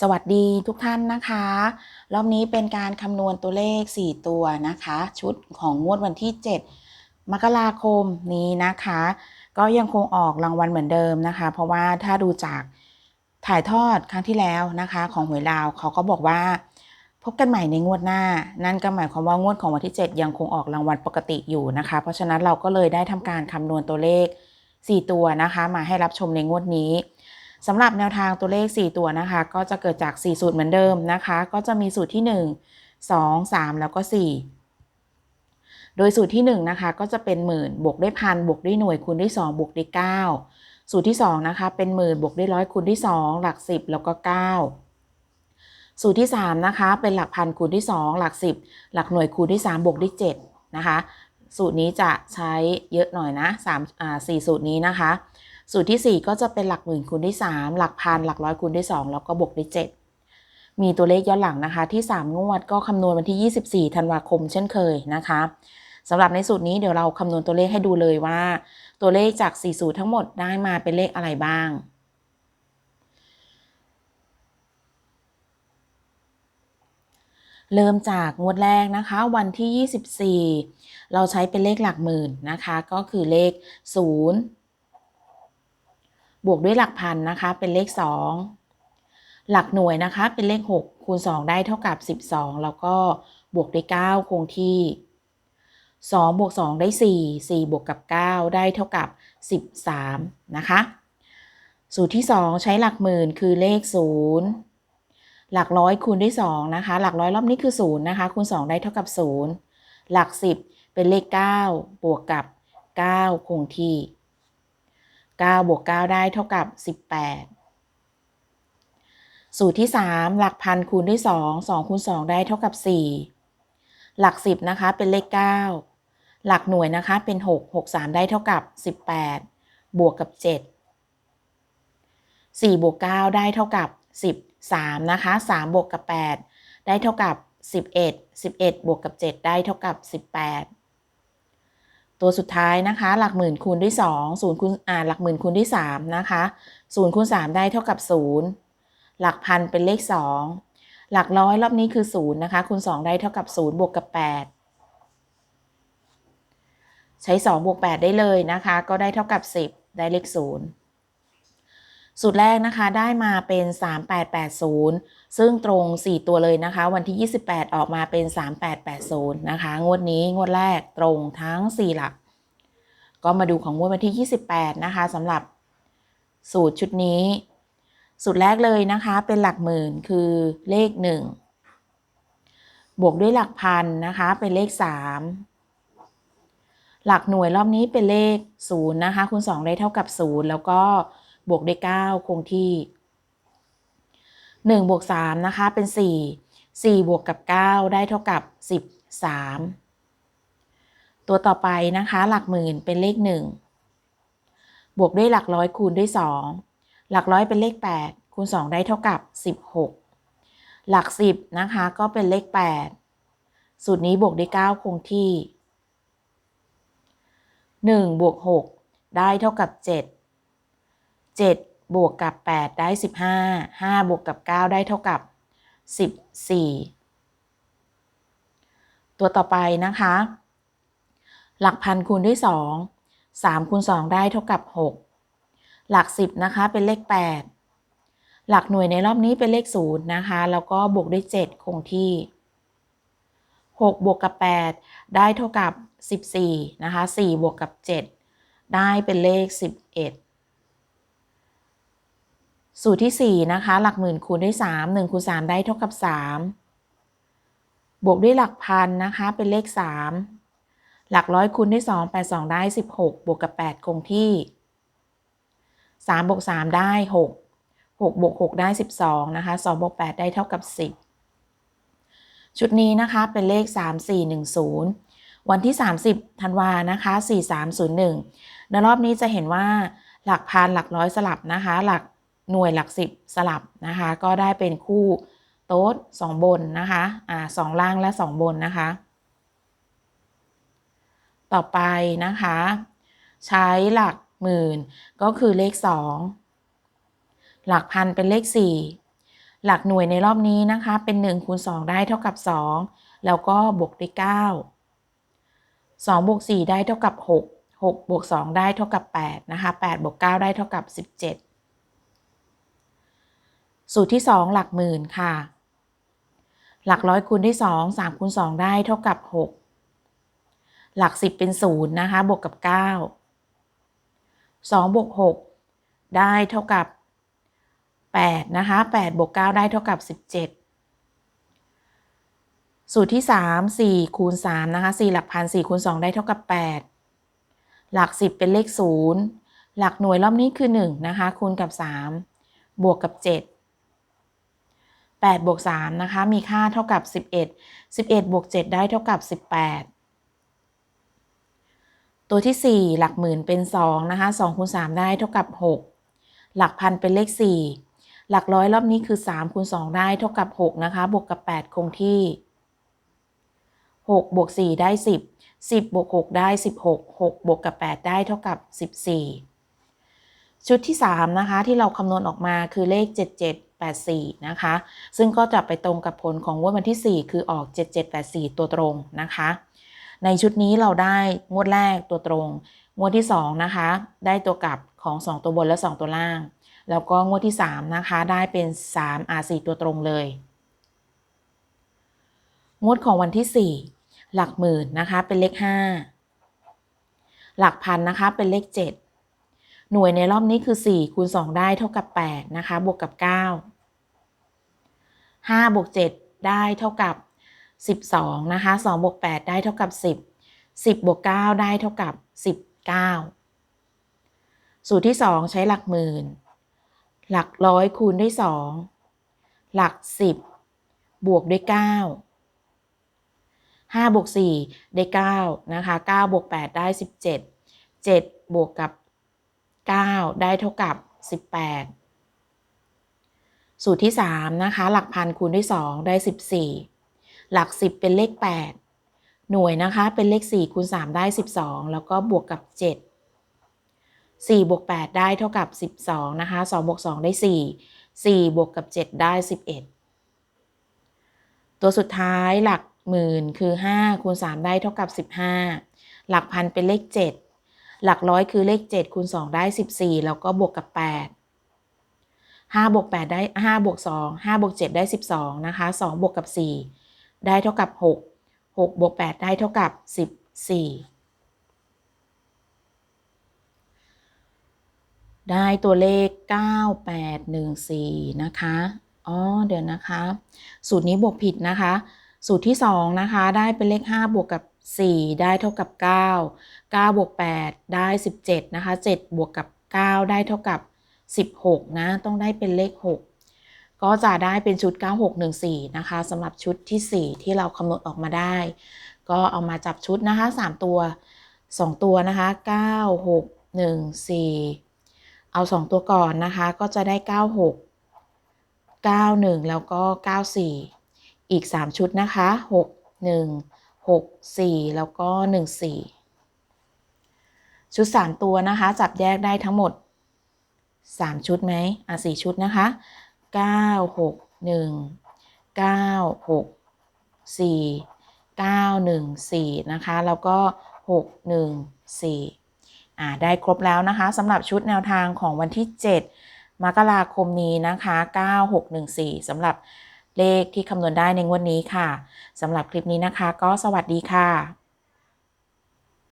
สวัสดีทุกท่านนะคะ รอบนี้เป็นการคำนวณตัวเลข 4 ตัวนะคะ ชุดของงวดวันที่ 7 มกราคมนี้นะคะ ก็ยังคงออกรางวัลเหมือนเดิมนะคะ เพราะว่าถ้าดูจากถ่ายทอดครั้งที่แล้วนะคะ ของหวยลาวเขาก็บอกว่า พบกันใหม่ในงวดหน้า นั่นก็หมายความว่างวดของวันที่ 7 ยังคงออกรางวัลปกติอยู่นะคะ เพราะฉะนั้นเราก็เลยได้ทำการคำนวณตัวเลข 4 ตัวนะคะ มาให้รับชมในงวดนี้ สำหรับแนวทางตัวเลข 4 ตัวนะคะ ก็จะเกิดจาก 4 สูตรเหมือนเดิมนะคะ ก็จะมีสูตรที่ 1 2 3 แล้วก็ 4 โดยสูตรที่1นะคะก็จะเป็นหมื่นบวกด้วยพันบวกด้วยหน่วยคูณด้วย2บวกด้วย9สูตรที่ 2 นะคะ เป็นหมื่นบวกด้วยร้อยคูณด้วย 2 หลัก 10 แล้วก็ 9 สูตรที่ 3 นะคะ เป็นหลักพันคูณด้วย 2 หลัก 10 หลักหน่วยคูณด้วย 3 บวกด้วย7นะคะ สูตรนี้จะใช้เยอะหน่อยนะ3อ่า4สูตรนี้นะคะ สูตรที่ 4 ก็จะเป็นหลักหมื่นคูณด้วย 3 หลักพันหลักร้อยคูณด้วย 2 แล้วก็บวกด้วย 7 มีตัวเลขย้อนหลังนะคะ ที่ 3 งวดก็คำนวณวันที่ 24 ธันวาคมเช่นเคยนะคะสำหรับในสูตรนี้เดี๋ยวเราคำนวณตัวเลขให้ดูเลยว่า ตัวเลขจาก 4 สูตรทั้งหมดได้มาเป็นเลขอะไรบ้างเริ่มจากงวดแรกนะคะ วันที่ 24 เราใช้เป็นเลขหลักหมื่นนะคะ ก็คือเลข 0 บวกด้วยหลักพันนะคะ เป็นเลข 2 หลักหน่วยนะคะ เป็นเลข 6 คูณ 2 ได้เท่ากับ 12 แล้วก็บวกด้วย 9 คงที่ 2 บวก 2 ได้ 4 4 บวกกับ 9 ได้เท่ากับ 13 นะคะ สูตรที่ 2 ใช้หลักหมื่นคือเลข 0หลักร้อยคูณด้วย2นะคะ หลักร้อยรอบนี้คือ0นะคะ คูณ 2 ได้เท่ากับ 0 หลัก 10 เป็นเลข 9 บวกกับ 9 คงที่ 9บวก9ได้เท่ากับ 18 สูตรที่ 3 หลักพันคูณด้วย 2 2คูณ2ได้เท่ากับ 4 หลัก 10 นะคะเป็นเลข 9 หลักหน่วยนะคะเป็น 6 6 3 ได้เท่ากับ 18 บวกกับ 7 4บวก9ได้เท่ากับ 13 นะคะ 3 บวกกับ 8 ได้เท่ากับ 11 11 บวกกับ 7 ได้เท่ากับ 18 ตัวสุดท้ายนะคะ หลักหมื่นคูณด้วย2 0คูณอ่าหลักหมื่นคูณด้วย3นะคะ0คูณ3ได้เท่ากับ 0 หลักพันเป็นเลข 2 หลักร้อยรอบนี้คือ0นะคะคูณ2ได้เท่ากับ 0 บวกกับ 8 ใช้ 2 บวก 8 ได้เลยนะคะ ก็ได้เท่ากับ 10 ได้เลข 0 สูตรแรกนะคะได้มาเป็น 3880 ซึ่งตรง 4 ตัวเลยนะคะ วันที่ 28 ออกมาเป็น 3880 นะคะ งวดนี้งวดแรกตรงทั้ง 4 หลัก ก็มาดูของงวดวันที่ 28 นะคะสำหรับสูตรชุดนี้ สูตรแรกเลยนะคะเป็นหลักหมื่นคือเลข 1 บวกด้วยหลักพันนะคะเป็นเลข 3หลักหน่วยรอบนี้เป็นเลข0นะคะคูณ2ได้เท่ากับ 0 แล้วก็ บวกด้วย9คงที่ 1 บวก 3 นะคะ เป็น 4 4 บวกกับ 9 ได้เท่ากับ 13 ตัวต่อไปนะคะ หลักหมื่นเป็นเลข 1 บวกด้วยหลักร้อยคูณด้วย 2 หลักร้อยเป็นเลข 8 คูณ 2 ได้เท่ากับ 16 หลัก 10 นะคะ ก็เป็นเลข 8 สูตรนี้บวกด้วย 9 คงที่ 1 บวก 6 ได้เท่ากับ 7 7 บวกกับ 8 ได้ 15 5 บวกกับ 9 ได้เท่ากับ 14 ตัวต่อไปนะคะ หลักพันคูณด้วย 2 3คูณ2ได้เท่ากับ 6 หลัก 10 นะคะ เป็นเลข 8 หลักหน่วยในรอบนี้เป็นเลข 0 นะคะ แล้วก็บวกด้วย 7 คงที่ 6 บวกกับ 8 ได้เท่ากับ 14 นะคะ 4 บวกกับ 7 ได้เป็นเลข 11 สูตรที่ 4 นะคะ หลักหมื่นคูณด้วย 3 1คูณ3ได้เท่ากับ 3 บวกด้วยหลักพันนะคะ เป็นเลข 3 หลักร้อยคูณด้วย 2 8 2 ได้ 16 บวกกับ 8 คงที่ 3 บวก 3 ได้ 6 6 บวก 6 ได้ 12 นะคะ 2 บวก 8 ได้เท่ากับ 10 ชุดนี้นะคะเป็นเลข 3 4 1 0 วันที่ 30ธันวานะคะ 4301 ในรอบนี้จะเห็นว่าหลักพันหลักร้อยสลับนะคะ หลัก หน่วยหลักสิบสลับนะคะ ก็ได้เป็นคู่โต๊ดสองบนนะคะอ่าสองล่างและสองบนนะคะ ต่อไปนะคะ ใช้หลักหมื่นก็คือเลขสองหลักพันเป็นเลขสี่หลักหน่วยในรอบนี้นะคะ เป็น1คูณ2ได้เท่ากับ 2 แล้วก็บวกด้วย9 2บวก4ได้เท่ากับ 6 6บวก2ได้เท่ากับ8นะคะ8บวก9ได้เท่ากับ 17 สูตรที่ 2 หลักหมื่นค่ะ หลักร้อยคูณด้วย2 3คูณ2ได้เท่ากับ 6 หลัก 10 เป็น0นะคะ บวกกับ 9 2บวก6ได้เท่ากับ 8 นะคะ8บวก9ได้เท่ากับ 17 สูตรที่ 3 4คูณ3นะคะ4หลักพัน4คูณ2ได้เท่ากับ 8 หลัก 10 เป็นเลข 0 หลักหน่วยรอบนี้คือ 1 นะคะ คูณกับ 3 บวกกับ 7 8บวก3นะคะ มีค่าเท่ากับ 11 11บวก7ได้เท่ากับ 18 ตัวที่ 4 หลักหมื่นเป็น2นะคะ2คูณ3ได้เท่ากับ 6 หลักพันเป็นเลข 4 หลักร้อยรอบนี้คือ3คูณ2ได้เท่ากับ6นะคะ บวกกับ 8 คงที่ 6บวก4ได้ 10 10บวก6ได้ 16 6บวกกับ 8 ได้เท่ากับ 14 ชุดที่ 3 นะคะ ที่เราคำนวณออกมาคือเลข 7784 นะคะ ซึ่งก็จะไปตรงกับผลของงวดวันที่ 4 คือออก 7784 ตัวตรงนะคะ ในชุดนี้เราได้งวดแรกตัวตรง งวดที่ 2 นะคะ ได้ตัวกลับของ 2 ตัวบนและ 2 ตัวล่าง แล้วก็งวดที่ 3 นะคะ ได้เป็น 3 R4 ตัวตรงเลย งวดของวันที่ 4 หลักหมื่นนะคะ เป็นเลข 5 หลักพันนะคะ เป็นเลข 7หน่วยในรอบนี้คือ 4 คูณ 2 ได้เท่ากับ 8 นะคะ บวกกับ 9 5บวก7ได้เท่ากับ 12 นะคะ2บวก8ได้เท่ากับ 10 10บวก9ได้เท่ากับ 19 สูตรที่ 2 ใช้หลักหมื่น หลักร้อยคูณด้วย 2 หลัก 10 บวกด้วย 9 5บวก4ได้9นะคะ9บวก8ได้ 17 7บวกกับ 9 ได้เท่ากับ 18 สูตรที่ 3 นะคะ หลักพันคูณด้วย 2 ได้ 14 หลัก 10 เป็นเลข 8 หน่วยนะคะเป็นเลข 4 คูณ 3 ได้ 12 แล้วก็บวกกับ 7 4บวก8ได้เท่ากับ 12 นะคะ2บวก2ได้ 4 4 บวกกับ 7 ได้ 11 ตัวสุดท้ายหลักหมื่นคือ 5 คูณ 3 ได้เท่ากับ 15 หลักพันเป็นเลข 7 หลักร้อยคือเลข 7 คูณ 2 ได้ 14 แล้วก็บวกกับ 8 5บวก8ได้5บวก2 5บวก7ได้ 12 นะคะ2บวกกับ 4 ได้เท่ากับ 6 6บวก8ได้เท่ากับ 14 ได้ตัวเลข 9814 นะคะ อ๋อ เดี๋ยวนะคะ สูตรนี้บวกผิดนะคะ สูตรที่ 2 นะคะ ได้เป็นเลข 5 บวกกับ 4 ได้เท่ากับ 9 9บวก8ได้ 17 นะคะ 7 บวกกับ 9 ได้เท่ากับ 16 นะ ต้องได้เป็นเลข 6 ก็จะได้เป็นชุด 9614 นะคะสำหรับชุดที่ 4 ที่เราคำนวณออกมาได้ ก็เอามาจับชุดนะคะ 3 ตัว 2 ตัวนะคะ 9 6 1 4 เอา 2 ตัวก่อนนะคะ ก็จะได้ 96 91 แล้วก็ 94 อีก 3 ชุดนะคะ 6 1 6 4 แล้วก็ 1 4 ชุด 3 ตัวนะคะ จับแยกได้ทั้งหมด 3 ชุดไหมอะ4ชุดนะคะ 9 6 1 9 6 4 9 1 4 นะคะ แล้วก็ 6 1 4อ่าได้ครบแล้วนะคะสำหรับชุดแนวทางของวันที่ 7 มกราคมนี้นะคะ 9614สำหรับเลขที่คำนวณได้ในงวดนี้ค่ะสำหรับคลิปนี้นะคะ ก็สวัสดีค่ะ